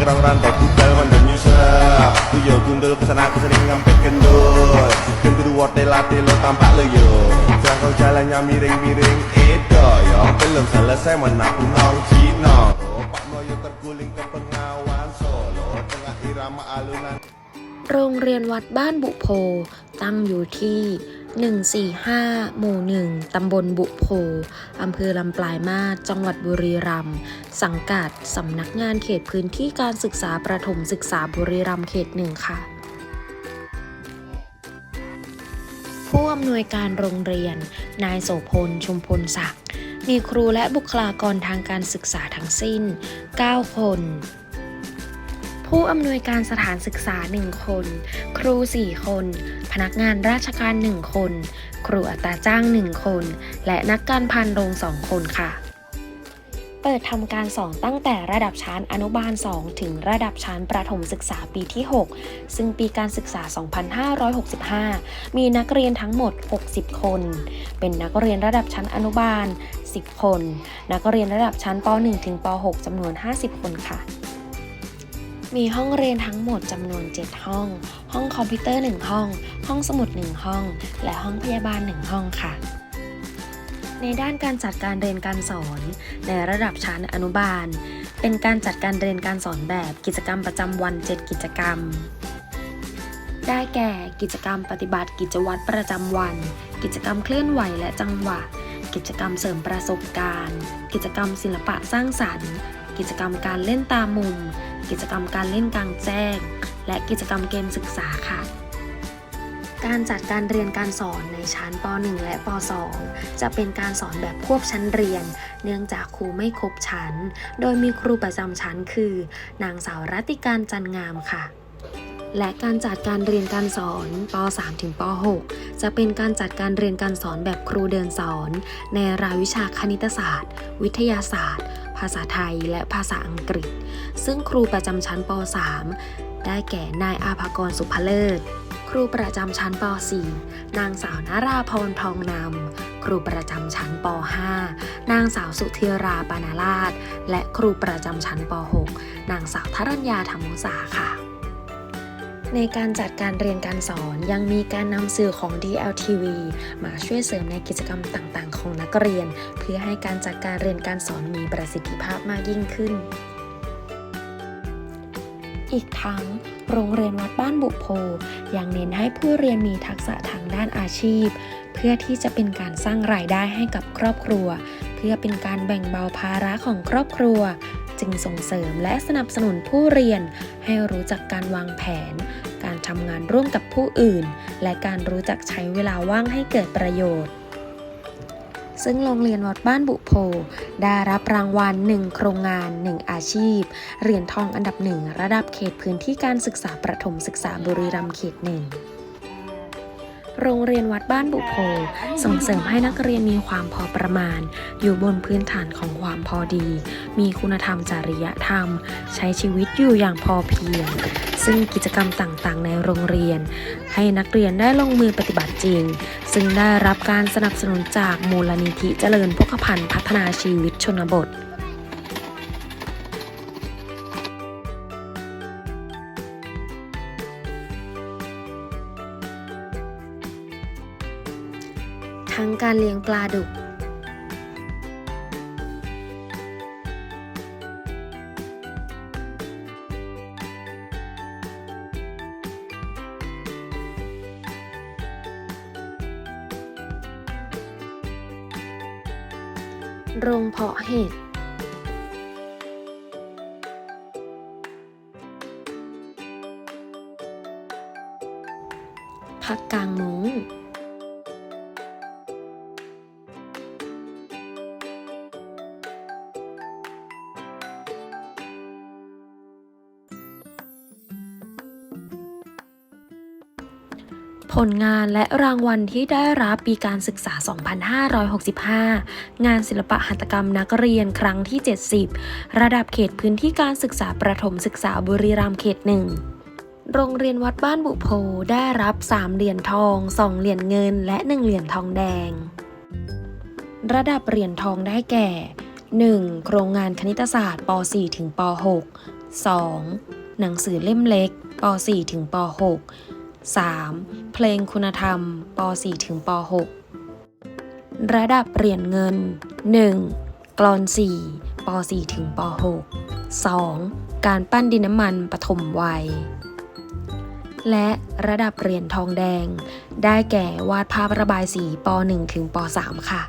ngerang rantai budal kondom nyusep Ku yo ya gundul pesen aku sering ngempet gendul. Gendul wote lati lo tampak lo yo. Jangkau jalannya miring-miring Edo yo. Belum selesai menabung nong Cino. Pak terguling ke pengawan Solo. Tengah irama alunan. 145 หมู่ 1 ตำบลบุโพ อำเภอลำปลายมาศจังหวัดบุรีรัมย์ สังกัด สำนักงานเขตพื้นที่การศึกษาประถมศึกษาบุรีรัมย์เขตหนึ่งค่ะ ผู้อำนวยการโรงเรียน นายโสพล ชุมพลศักดิ์ มีครูและบุคลากรทางการศึกษาทั้งสิ้น 9 คนผู้อำนวยการสถานศึกษา 1 คน ครู 4 คน พนักงานราชการ 1 คน ครูอัตราจ้าง 1 คน และนักการพันโรง 2 คนค่ะ เปิดทำการสอนตั้งแต่ระดับชั้นอนุบาล 2 ถึงระดับชั้นประถมศึกษาปีที่ 6 ซึ่งปีการศึกษา 2565 มีนักเรียนทั้งหมด 60 คน เป็นนักเรียนระดับชั้นอนุบาล 10 คน นักเรียนระดับชั้นป .1 ถึงป .6 จำนวน 50 คนค่ะ มีห้องเรียนทั้งหมดจำนวน 7 ห้อง ห้องคอมพิวเตอร์ 1 ห้อง ห้องสมุด 1 ห้อง และห้องพยาบาล 1 ห้องค่ะ ในด้านการจัดการเรียนการสอน ในระดับชั้นอนุบาล เป็นการจัดการเรียนการสอนแบบกิจกรรมประจำวัน 7 กิจกรรม ได้แก่กิจกรรมปฏิบัติกิจวัตรประจำวัน กิจกรรมเคลื่อนไหวและจังหวะ กิจกรรมเสริมประสบการณ์ กิจกรรมศิลปะสร้างสรรค์ กิจกรรมการเล่นตามมุม กิจกรรมการเล่นกลางแจ้ง และกิจกรรมเกมศึกษาค่ะ การจัดการเรียนการสอนในชั้นป .1 และป .2 จะเป็นการสอนแบบควบชั้นเรียน เนื่องจากครูไม่ครบชั้น โดยมีครูประจำชั้นคือ นางสาวรัติการจันงามค่ะและการจัดการเรียนการสอนป .3 ถึงป .6 จะเป็นการจัดการเรียนการสอนแบบครูเดินสอน ในรายวิชาคณิตศาสตร์ วิทยาศาสตร์ ภาษาไทยและภาษาอังกฤษ ซึ่งครูประจำชั้นป .3 ได้แก่นายอาภากรสุภเลิศ ครูประจำชั้นป .4 นางสาวนาราพรทองนำ ครูประจำชั้นป .5 นางสาวสุธีราปานาลาช และครูประจำชั้นป .6 นางสาวทรัญญาธรรมุสาค่ะ ในการจัดการเรียนการสอนยังมีการนำสื่อของ DLTV มาช่วยเสริมในกิจกรรมต่างๆ ของนักเรียน เพื่อให้การจัดการเรียนการสอนมีประสิทธิภาพมากยิ่งขึ้น อีกทั้ง โรงเรียนวัดบ้านบุโพยังเน้นให้ผู้เรียนมีทักษะทางด้านอาชีพ เพื่อที่จะเป็นการสร้างรายได้ให้กับครอบครัว เพื่อเป็นการแบ่งเบาภาระของครอบครัว จึงส่งเสริมและสนับสนุนผู้เรียน ให้รู้จักการวางแผน การทำงานร่วมกับผู้อื่น และการรู้จักใช้เวลาว่างให้เกิดประโยชน์ซึ่งโรงเรียนวัดบ้านบุโพ ได้รับรางวัล 1 โครงงาน 1 อาชีพ เหรียญทองอันดับหนึ่งระดับเขตพื้นที่การศึกษาประถมศึกษาบุรีรัมย์เขตหนึ่ง โรงเรียนวัดบ้านบุโพส่งเสริมให้นักเรียนมีความพอประมาณ อยู่บนพื้นฐานของความพอดี มีคุณธรรมจริยธรรม ใช้ชีวิตอยู่อย่างพอเพียง ซึ่งกิจกรรมต่างๆ ในโรงเรียน ให้นักเรียนได้ลงมือปฏิบัติจริง ซึ่งได้รับการสนับสนุนจากมูลนิธิเจริญพกพันธ์พัฒนาชีวิตชนบท ทั้งการเลี้ยงปลาดุก โรงเพาะเห็ดพักกางมุ้ง ผลงานและรางวัลที่ได้รับปีการศึกษา 2565 งานศิลปะหัตถกรรมนักเรียนครั้งที่ 70 ระดับเขตพื้นที่การศึกษาประถมศึกษาบุรีรัมย์เขตหนึ่งโรงเรียนวัดบ้านบุโพได้รับ 3 เหรียญทอง 2 เหรียญเงิน และ 1 เหรียญทองแดง ระดับเหรียญทองได้แก่ 1. โครงงานคณิตศาสตร์ป .4 ถึงป .6 2. หนังสือเล่มเล็กป .4 ถึงป .6 3. เพลงคุณธรรมป .4 ถึงป .6 ระดับเหรียญเงิน 1. กลอน4ป .4 ถึงป .6 2. การปั้นดินน้ำมันปฐมวัย และระดับเหรียญทองแดง ได้แก่วาดภาพระบายสีป .1 ถึงป .3 ค่ะ